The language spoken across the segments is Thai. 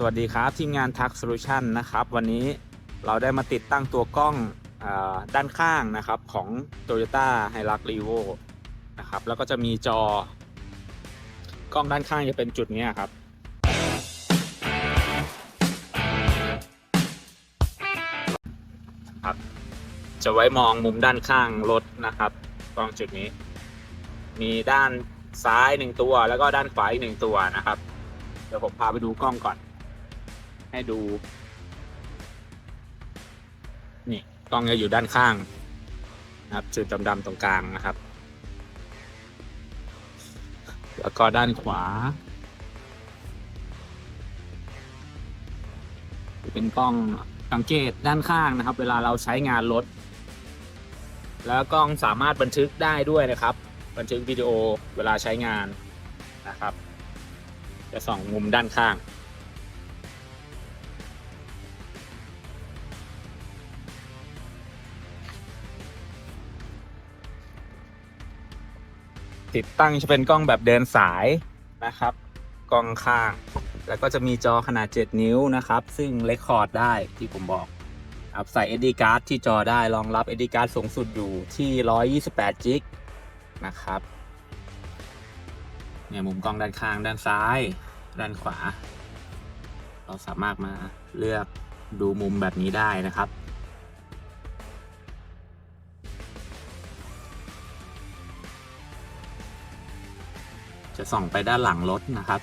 สวัสดีครับทีมงานทักโซลูชันนะครับ วันนี้เราได้มาติดตั้งตัวกล้องอด้านข้างนะครับของ Toyota h i l u x r e v o นะครับแล้วก็จะมีจอกล้องด้านข้างจะเป็นจุดนี้ครับ ครับ จะไว้มองมุมด้านข้างรถนะครับกล้องจุดนี้ มีด้านซ้ายหนึ่งตัว แล้วก็ด้านขวาอีกหนึ่งตัวนะครับ เดี๋ยวผมพาไปดูกล้องก่อน ให้ดู นี่กล้องจะอยู่ด้านข้างนะครับจุดดำๆตรงกลางนะครับ แล้วก็ด้านขวา เป็นกล้องสังเกตด้านข้างนะครับ เวลาเราใช้งานรถ แล้วกล้องสามารถบันทึกได้ด้วยนะครับ บันทึกวิดีโอเวลาใช้งานนะครับ จะส่องมุมด้านข้าง ติดตั้งจะเป็นกล้องแบบเดินสายนะครับ กล้องข้าง แล้วก็จะมีจอขนาด 7 นิ้วนะครับ ซึ่งเลคคอร์ดได้ที่ผมบอกครับใส่ SD card ที่จอได้รองรับ SD card สูงสุดอยู่ที่ 128 จิกนะครับเนี่ยมุมกล้องด้านข้างด้านซ้าย ด้านขวา เราสามารถมาเลือกดูมุมแบบนี้ได้นะครับ จะส่องไปด้านหลังรถนะครับ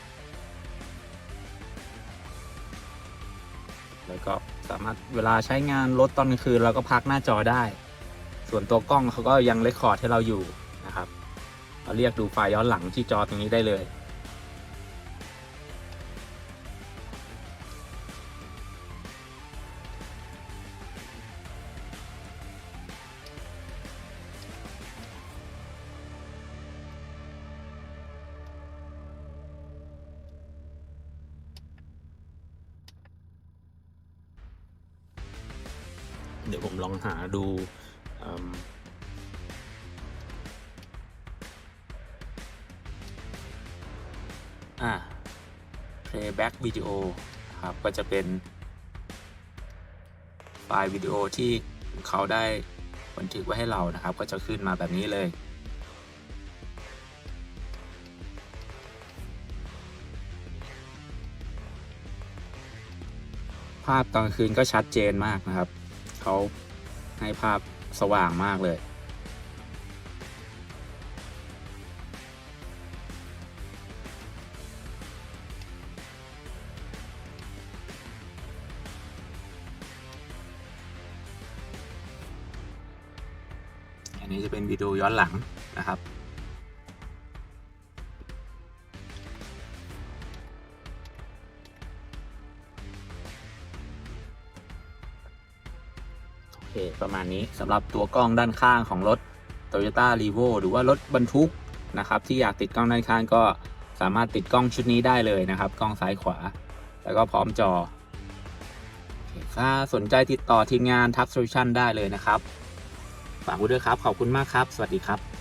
แล้วก็สามารถเวลาใช้งานรถตอนกลางคืนเราก็พักหน้าจอได้ ส่วนตัวกล้องเขาก็ยังเรคคอร์ดให้เราอยู่นะครับ เราเรียกดูไฟล์ย้อนหลังที่จอตรงนี้ได้เลย เดี๋ยวผมลองหาดูอ่า playback video ครับก็จะเป็นไฟล์วิดีโอที่เขาได้บันทึกไว้ให้เรานะครับ ก็จะขึ้นมาแบบนี้เลย ภาพตอนคืนก็ชัดเจนมากนะครับ เขาให้ภาพสว่างมากเลย อันนี้จะเป็นวิดีโอย้อนหลังนะครับ คประมาณนี้สำหรับตัวกล้องด้านข้างของรถ Toyota r e v o หรือว่ารถบรรทุกนะครับที่อยากติดกล้องด้านข้างก็สามารถติดกล้องชุดนี้ได้เลยนะครับ กล้องซ้ายขวา แล้วก็พร้อมจอถ้าสนใจติดต่อทีมงานทักโซลูชันได้เลยนะครับฝากไว้ด้วยครับ ขอบคุณมากครับ สวัสดีครับ